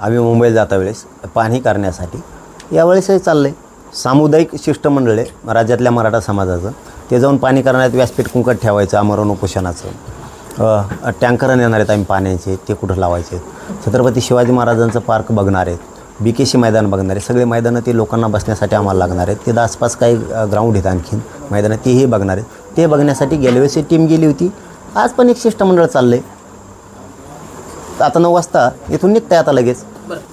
आम्ही मुंबईला जाता वेळेस पाहणी करण्यासाठी. यावेळेसही चाललं आहे सामुदायिक शिष्टमंडळ आहे राज्यातल्या मराठा समाजाचं. ते जाऊन पाणी करण्यात व्यासपीठ कुंकट ठेवायचं आमरण उपोषणाचं. टँकरं नेणार आहेत आम्ही पाण्याचे ते कुठं लावायचे? छत्रपती शिवाजी महाराजांचं पार्क बघणार आहेत. बी के सी मैदान बघणार आहे सगळे मैदानं ते लोकांना बसण्यासाठी आम्हाला लागणार आहेत. ते आसपास काही ग्राउंड आहेत आणखीन. मैदानं तेही बघणार आहेत. ते बघण्यासाठी गेल्या वेळेस टीम गेली होती. आज पण एक शिष्टमंडळ चाललं आहे आता नऊ वाजता इथून निघताय आता लगेच.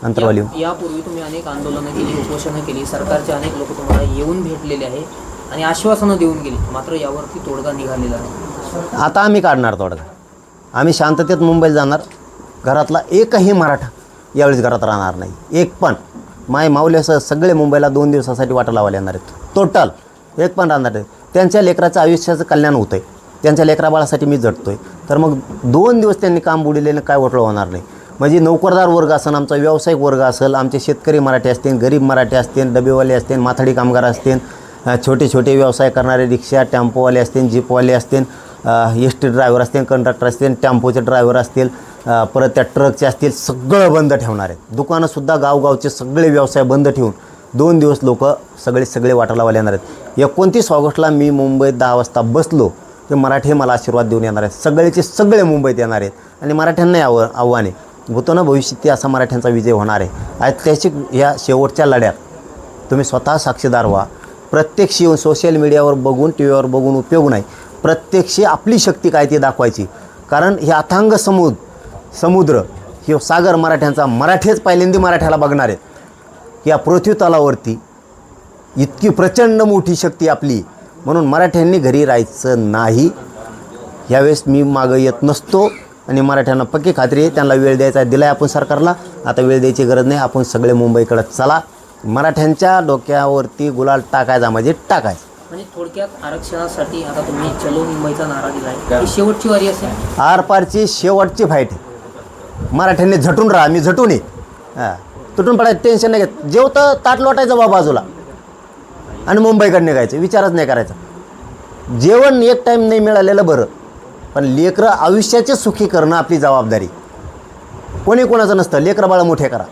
अंतरवाली यापूर्वी तुम्ही अनेक आंदोलनं केली उपोषणं केली सरकारचे अनेक लोक तुम्हाला येऊन भेटलेले आहे आणि आश्वासनं देऊन गेली. मात्र यावरती तोडगा निघालेला नाही. आता आम्ही काढणार तोडगा. आम्ही शांततेत मुंबईला जाणार. घरातला एकही मराठा यावेळेस घरात राहणार नाही. एक पण. माय माऊल्यासह सगळे मुंबईला दोन दिवसासाठी वाटा लावायला येणार आहेत. टोटल एक पण राहणार नाही. त्यांच्या लेकराचं आयुष्याचं कल्याण होतं आहे त्यांच्या लेकराबाळासाठी मी झटतो आहे तर मग दोन दिवस त्यांनी काम बुडलेलं काय वटलं होणार नाही. म्हणजे नोकरदार वर्ग असेल आमचा व्यावसायिक वर्ग असेल आमचे शेतकरी मराठी असतील गरीब मराठी असतील डबेवाले असतील माथाडी कामगार असतील छोटे छोटे व्यवसाय करणारे रिक्षा टेम्पोवाले असतील जीपवाले असतील एस टी ड्रायव्हर असतील कंडक्टर असतील टेम्पोचे ड्रायव्हर असतील परत त्या ट्रकचे असतील सगळं बंद ठेवणार आहेत. दुकानंसुद्धा गावगावचे सगळे व्यवसाय बंद ठेवून दोन दिवस लोक सगळे सगळे वाटायला येणार आहेत. एकोणतीस ऑगस्टला मी मुंबईत दहा वाजता बसलो ते मराठी मला आशीर्वाद देऊन येणार आहेत. सगळेचे सगळे मुंबईत येणार आहेत. आणि मराठ्यांनाही आव आव्हाने होतो ना भविष्यती असा मराठ्यांचा विजय होणार आहे. ऐतिहासिक ह्या या शेवटच्या लढ्यात तुम्ही स्वतः साक्षीदार व्हा. प्रत्यक्ष येऊन सोशल मीडियावर बघून टी व्हीवर बघून उपयोग नाही. प्रत्यक्ष आपली शक्ती काय ती दाखवायची. कारण हे अथांग समुद समुद्र हे सागर मराठ्यांचा मराठीच पहिल्यांदा मराठ्याला बघणार आहेत. या पृथ्वी तलावरती इतकी प्रचंड मोठी शक्ती आपली. म्हणून मराठ्यांनी घरी राहायचं नाही. यावेळेस मी मागं येत नसतो. आणि मराठ्यांना पक्की खात्री आहे त्यांना वेळ द्यायचा दिला आहे आपण सरकारला. आता वेळ द्यायची गरज नाही आपण सगळे मुंबईकडे चला. मराठ्यांच्या डोक्यावरती गुलाल टाकायचा म्हणजे टाकायचा. म्हणजे थोडक्यात आरक्षणासाठी आता तुम्ही चलो मुंबईचा नारा दिला ही शेवटची वारी असेल. आरपारची शेवटची फाईट आहे. मराठ्यांनी झटून राहा मी झटून ये हां. तुटून पडायचं टेन्शन नाही घेत. जेवतं ताट लोटायचं बा बाजूला. आणि मुंबईकडे निघायचं विचारच नाही करायचा. जेवण एक टाईम नाही मिळालेलं बरं. पण लेकरं आयुष्याचे सुखी करणं आपली जबाबदारी. कोणी कोणाचं नसतं लेकरं बाळं मोठे करा.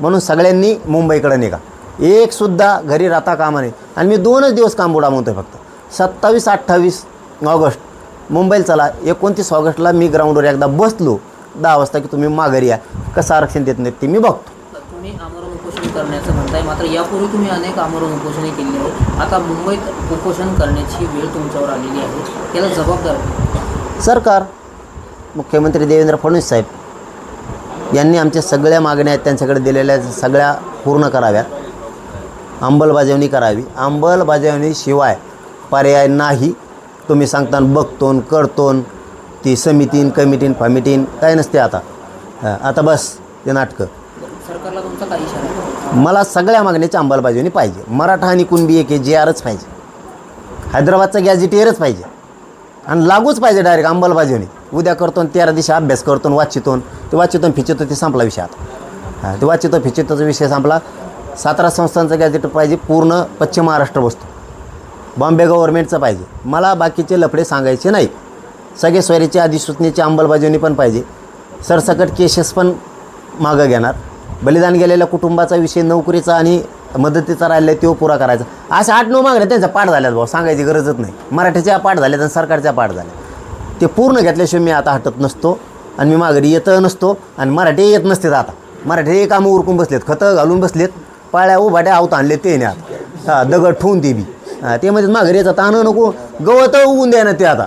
म्हणून सगळ्यांनी मुंबईकडे निघा. एकसुद्धा घरी राहता कामा नाही आणि मी दोनच दिवस काम बुडामवतो म्हणतोय फक्त. सत्तावीस अठ्ठावीस ऑगस्ट. मुंबईला चला. एकोणतीस ऑगस्टला मी ग्राउंडवर एकदा बसलो. दहा वाजता की तुम्ही माघारी या. कसं आरक्षण देत नाहीत ते मी बघतो. तुम्ही आमरण उपोषण करण्याचं म्हणताय मात्र यापूर्वी तुम्ही अनेक आमरण उपोषणे केली आहेत. आता मुंबईत उपोषण करण्याची वेळ तुमच्यावर आलेली आहे. त्याला जबाबदार सरकार मुख्यमंत्री देवेंद्र फडणवीस साहेब यांनी आमच्या सगळ्या मागण्या आहेत त्यांच्याकडे दिलेल्या सगळ्या पूर्ण कराव्यात. अंमलबजावणी करावी. अंमलबजावणीशिवाय पर्याय नाही. तुम्ही सांगता बघतोन करतोन ती समितीन कमिटीन फमिटीन काय नसते आता. आता बस ते नाटकं? मला सगळ्या मागण्याची अंमलबजावणी पाहिजे. मराठा आणि कुणबी एक जे आरच पाहिजे. हैदराबादचा गॅझेटियरच पाहिजे. आणि लागूच पाहिजे डायरेक्ट अंमलबजावणी उद्या करतो आणि तेरा दिवशी अभ्यास करतो वाचितून वाचितो ते वाचितो फिचितो ते संपला विषय आता. हां ते वाचितो फिचितोचा विषय संपला. सातारा संस्थांचं गॅजेट पाहिजे पूर्ण पश्चिम महाराष्ट्र बसतो बॉम्बे गव्हर्नमेंटचं पाहिजे. मला बाकीचे लफडे सांगायचे नाही. सगळे स्वैरीची अधिसूचनेची अंमलबजावणी पण पाहिजे. सरसकट केसेस पण मागं घेणार. बलिदान गेलेल्या कुटुंबाचा विषय नोकरीचा आणि मदतीचा राहिला तो पुरा करायचा. असे आठ नऊ मागण्या त्यांच्या पाठ झाल्यात भाऊ सांगायची गरजच नाही. मराठीच्या पाठ झाल्यात आणि सरकारच्या पाठ झाल्या ते पूर्ण घेतल्याशिवाय मी आता हटत नसतो आणि मी माघारी येत नसतो आणि मराठी येत नसते आता. मराठी कामं उरकून बसलेत खतं घालून बसलेत. पाळ्या उभाट्या आवत आणले ते नाही हां दगड ठेवून ते बी. हां ते म्हणजे माघारी याचा ताण नको. गवत उगून द्या ना ते आता.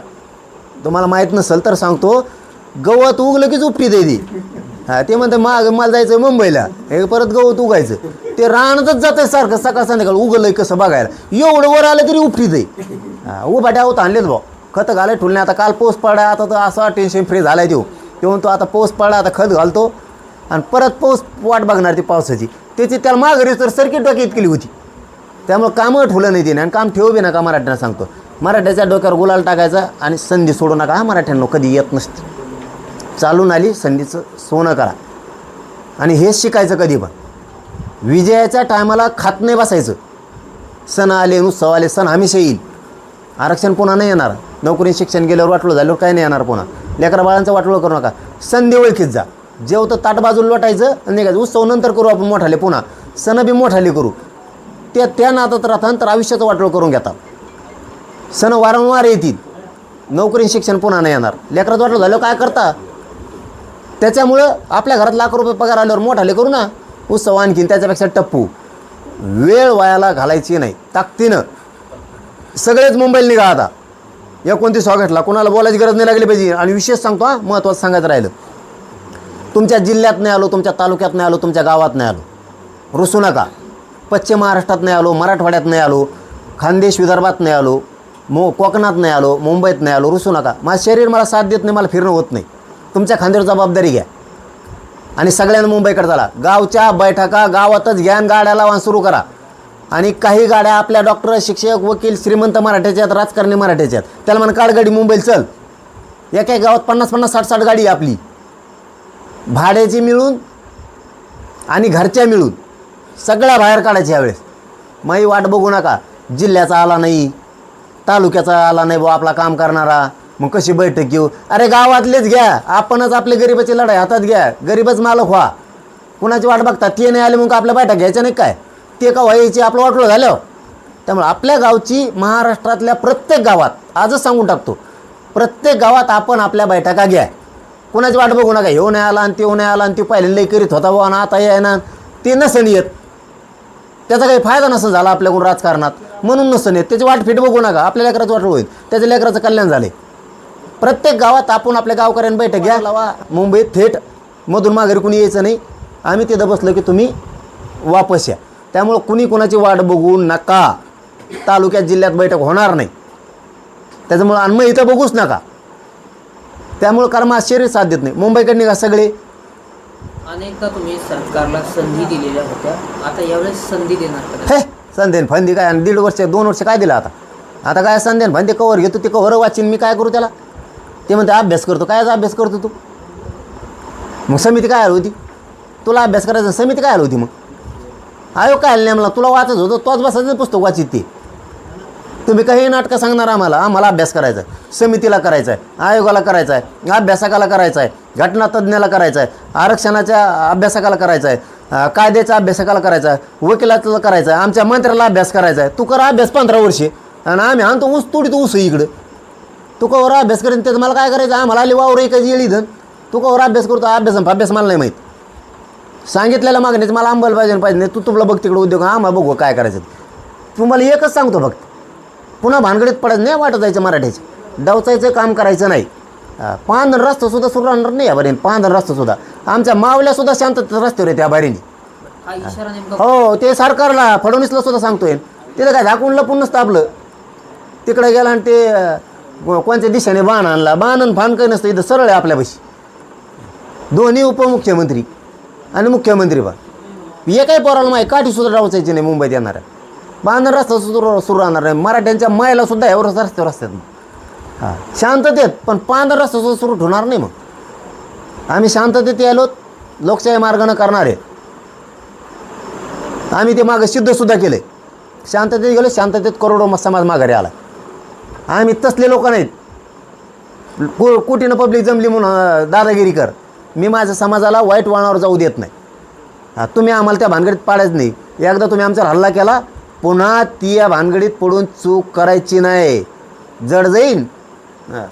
तुम्हाला माहीत नसेल तर सांगतो गवत उगलं की उपटी दे ती. हा ते म्हणते माग मला जायचं मुंबईला. हे परत गवत उगायचं. ते राहणच जातं सारखं सकाळ संध्याकाळ. उगलंय कसं बघायला. एवढं वर आलं तरी उपटी दे उभाट्या होत आणलेत भाऊ. खतं घालाय ठुलणे आता काल पोस पडा आता तर असा टेन्शन फ्री झालाय देऊ ते म्हणतो आता पाऊस पडा आता खत घालतो. आणि परत पाऊस वाट बघणार ती पावसाची. त्याची त्याला माघारी तर सर्किट डोक्यात केली होती. त्यामुळं कामं ठेवलं नाही तिने आणि काम ठेवू बी नका मराठ्यांना सांगतो. मराठ्याच्या डोक्यावर गुलाल टाकायचा आणि संधी सोडू नका हा मराठ्यांना कधी येत नसते. चालून आली संधीचं सोनं करा आणि हेच शिकायचं कधी पण. विजयाच्या टायमाला खात नाही बसायचं. सण आले उत्सव आले सण हमेशा येईल. आरक्षण पुन्हा नाही येणार. नोकरी शिक्षण गेल्यावर वाटलं झाल्यावर काय नाही येणार पुन्हा. लेकरा बाळांचं वाटलं करू नका. संधी ओळखीत जा. जेवतं ताट बाजूला लोटायचं आणि निघायचं. उत्सव नंतर करू आपण मोठाले पुन्हा. सण बी मोठाले करू. त्या त्या नातात राहतात तर आयुष्याचं वाटोळ करून घेतात. सण वारंवार येतील. नोकरी शिक्षण पुन्हा नाही येणार. लेकरात वाटलं झालं काय करता? त्याच्यामुळं आपल्या घरात लाख रुपये पगार आल्यावर मोठाले करू ना. उत्सव आणखीन त्याच्यापेक्षा टप्पू. वेळ वायाला घालायची नाही. ताकदीनं. सगळेच मुंबईला निघा आता. एकोणतीस ऑगस्टला कोणाला बोलायची गरज नाही लागली पाहिजे. आणि विशेष सांगतो हा महत्त्वाचं सांगायचं राहिलं. तुमच्या जिल्ह्यात नाही आलो तुमच्या तालुक्यात नाही आलो तुमच्या गावात नाही आलो. रुसू नका. पश्चिम महाराष्ट्रात नाही आलो मराठवाड्यात नाही आलो खानदेश विदर्भात नाही आलो मो कोकणात नाही आलो मुंबईत नाही आलो रुसू नका. माझं शरीर मला साथ देत नाही मला फिरणं होत नाही. तुमच्या खांद्यावर जबाबदारी घ्या. आणि सगळ्यांना मुंबईकडे चला. गावच्या बैठका गावातच घ्यान गाड्या लावा सुरू करा. आणि काही गाड्या आपल्या डॉक्टर शिक्षक वकील श्रीमंत मराठ्याच्या आहेत राजकारणी मराठ्याच्या आहेत. त्याला म्हणा काढ गाडी मुंबईला चल. एका एक गावात पन्नास पन्नास साठ साठ गाडी आहे आपली. भाड्याची मिळून आणि घरच्या मिळून. सगळ्या बाहेर काढायच्या यावेळेस. माही वाट बघू नका. जिल्ह्याचा आला नाही. तालुक्याचा आला नाही बुवा आपला काम करणारा. मग कशी बैठक घेऊ अरे गावातलेच घ्या. आपणच आपले गरिबाची लढाई हातात घ्या. गरीबच मालक व्हा. कुणाची वाट बघता? ते नाही आले मग आपल्या बैठक घ्यायच्या नाही काय? ते का व्हायची? आपलं वाटलं झालं. त्यामुळे आपल्या गावची महाराष्ट्रातल्या प्रत्येक गावात आजच सांगून टाकतो प्रत्येक गावात आपण आपल्या बैठका घ्या? कुणाची वाट बघू नका? ह्यो नाही आला आणि त्यो नाही आला आणि ते पहिले लई करीत होता बा ना आता ये ना ते नसन येत. त्याचा काही फायदा नसं झाला आपल्याकडून राजकारणात. म्हणून नसन येत. त्याची वाट फिट बघू नका. आपल्या लेकराचं वाट होईल. त्याच्या लेकराचं कल्याण झाले प्रत्येक गावात आपण आपल्या गावकऱ्यांनी बैठक घ्या. लावा. मुंबईत थेट मधून माघारी कुणी यायचं नाही. आम्ही तिथं बसलो की तुम्ही वापस या. त्यामुळं कुणी कुणाची वाट बघू नका. तालुक्यात जिल्ह्यात बैठक होणार नाही. त्याच्यामुळं मग इथं बघूच नका. त्यामुळं कारण शरीर साथ देत नाही. मुंबईकडे निघा सगळे. अनेकदा तुम्ही सरकारला संधी दिलेल्या होत्या. आता यावेळेस संधी देणार हे संध्यान फंदी काय? आणि दीड वर्ष दोन वर्ष काय दिलं आता? आता काय संध्यान फंदी कवर घेतो ते कवर वाचीन. मी काय करू त्याला? ते म्हणते अभ्यास करतो कायचा अभ्यास करतो तू? मग समिती काय आली होती? तुला अभ्यास करायचा समिती काय आली होती मग? आयोग काय आलं नाही मला? तुला वाचत होतं तोच बसायचं पुस्तक वाचित ते. तुम्ही काही नाटकं सांगणार आम्हाला? आम्हाला अभ्यास करायचा आहे. समितीला करायचा आहे आयोगाला करायचा आहे अभ्यासकाला करायचा आहे घटनातज्ञाला करायचा आहे आरक्षणाच्या अभ्यासकाला करायचा आहे कायद्याच्या अभ्यासकाला करायचा आहे वकिलाचा करायचा आहे आमच्या मंत्र्याला अभ्यास करायचा आहे. तू करा अभ्यास पंधरा वर्षे आणि आम्ही आणतो ऊस तोडीत ऊस आहे इकडं. तू कवर अभ्यास करेन त्याचं मला काय करायचं? आम्हाला आली वावर एकाची येळी धन तू कवर अभ्यास करतो अभ्यास अभ्यास मला नाही माहीत. सांगितलेल्या मागणीचं मला आंबायला पाहिजे पाहिजे नाही तू तुला बघ तिकडे उद्योग आम्हाला बघू काय करायचं. ते. तुम्हाला एकच सांगतो फक्त पुन्हा भानगडीत पडायचं नाही वाटत जायचं मराठीचं. डवचायचं काम करायचं नाही. हा, पांढर रस्ता सुद्धा सुरू राहणार नाही या बारीने पांढर रस्ता सुद्धा. आमच्या मावल्या सुद्धा शांततेत रस्त्यावर आहे त्या बारीने. हा ते सरकारला फडणवीसला सुद्धा सांगतोय. तिथं काय झाकून लपून नसतं आपलं. तिकडे गेला आणि ते को- कोणत्या दिशेने बाण आणला? बाण आणि फान काही नसतं. इथं सरळ आहे आपल्यापाशी. दोन्ही उपमुख्यमंत्री आणि मुख्यमंत्री बा. एकही पोराला माहिती काठी सुद्धा डावचायची नाही मुंबईत येणाऱ्या. बांधण रस्ता सुरू सुरू राहणार नाही. मराठ्यांच्या मायला सुद्धा एवढं रस्त्यावर असतात हां शांततेत पण पांढर रस्ता सुद्धा सुरू ठेवणार नाही मग. आम्ही शांततेत यायलो लोकशाही मार्गानं करणार. आहे आम्ही ते मागं सिद्धसुद्धा केलं शांततेत गेलो शांततेत करोडो म- समाज माघारी आला. आम्ही तसले लोक नाहीत. को कोटीनं पब्लिक जमली म्हणून दादागिरी कर. मी माझ्या समाजाला वाईट वळणावर जाऊ देत नाही. तुम्ही आम्हाला त्या भानगडीत पाडायच नाही. एकदा तुम्ही आमच्यावर हल्ला केला पुन्हा ती या भानगडीत पडून चूक करायची नाही. जड जाईल हां.